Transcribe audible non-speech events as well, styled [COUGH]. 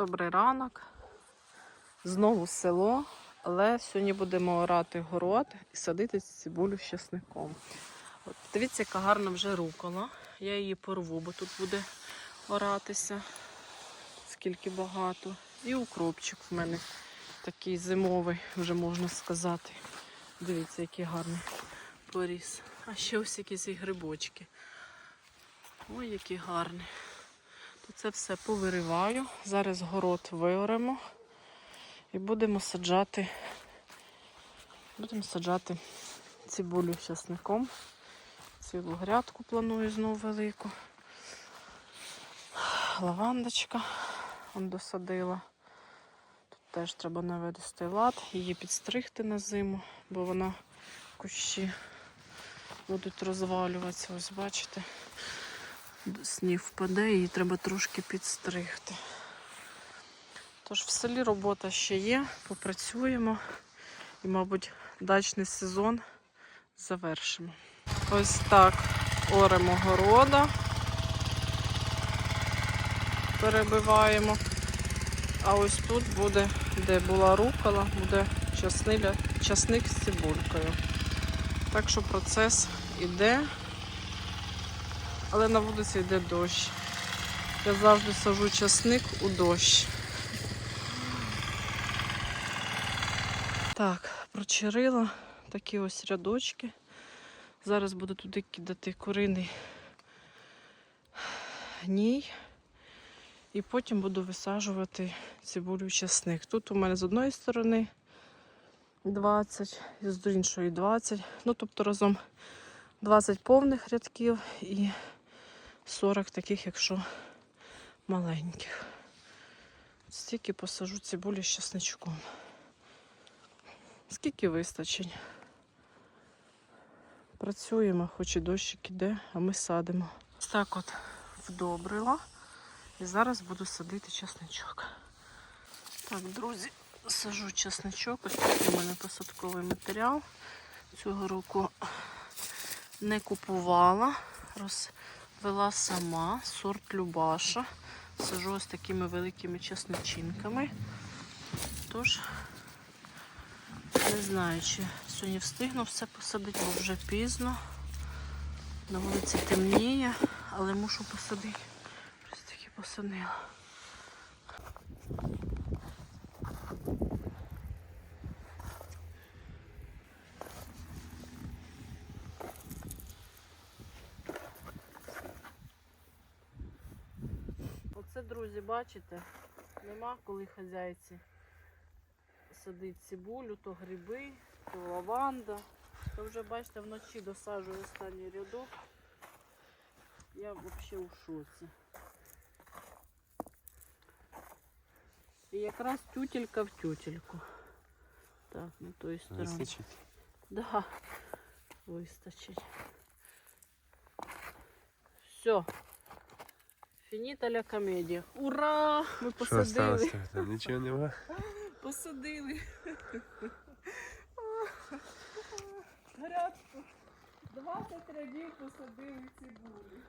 Добрий ранок. Знову село, але сьогодні будемо орати город і садити цибулю з часником. От, дивіться, яка гарна вже рукола. Я її порву, бо тут буде оратися. Скільки багато. І укропчик в мене такий зимовий, вже можна сказати. Дивіться, який гарний поріс. А ще ось якісь грибочки. Ой, які гарні. Це все повириваю. Зараз город виоремо і будемо саджати. Будемо саджати цибулю часником. Цілу грядку планую знову велику. Лавандочка он досадила. Тут теж треба навести лад, її підстригти на зиму, бо вона кущі будуть розвалюватися. Ось бачите, сніг впаде, її треба трошки підстригти. Тож в селі робота ще є, попрацюємо і, мабуть, дачний сезон завершимо. Ось так оремо города, перебиваємо. А ось тут буде, де була рукола, буде часник з цибулькою. Так що процес іде, але на вулиці йде дощ. Я завжди сажу часник у дощ. Так, прочерила такі ось рядочки. Зараз буду туди кидати куриний гній. І потім буду висаджувати цибулю і часник. Тут у мене з одної сторони 20, з іншої 20. Ну, тобто разом 20 повних рядків і 40 таких, якщо маленьких. Стільки посажу цибулі з часничком. Скільки вистачить? Працюємо, хоч і дощик іде, а ми садимо. Ось так от вдобрила. І зараз буду садити часничок. Так, друзі, сажу часничок. Ось такий у мене посадковий матеріал. Цього року не купувала, розвела сама сорт Любаша. Сажу ось такими великими часничинками. Тож, не знаю, чи сьогодні встигну все посадити, бо вже пізно. На вулиці темніє, але мушу посадити. Ось таки посадила. Друзі, бачите, нема коли хазяйці садить цибулю, то гриби, то лаванда. То вже, бачите, вночі досаджую останній рядок. Я взагалі у шоці. І якраз тютелька в тютельку. Так, на той стороні. Вистачить? Да, вистачить. Все. Фініта ля комедія. Ура! Ми посадили. Там нічого нема? [LAUGHS] Посадили. Грядку. 20 рядів посадили цибулі.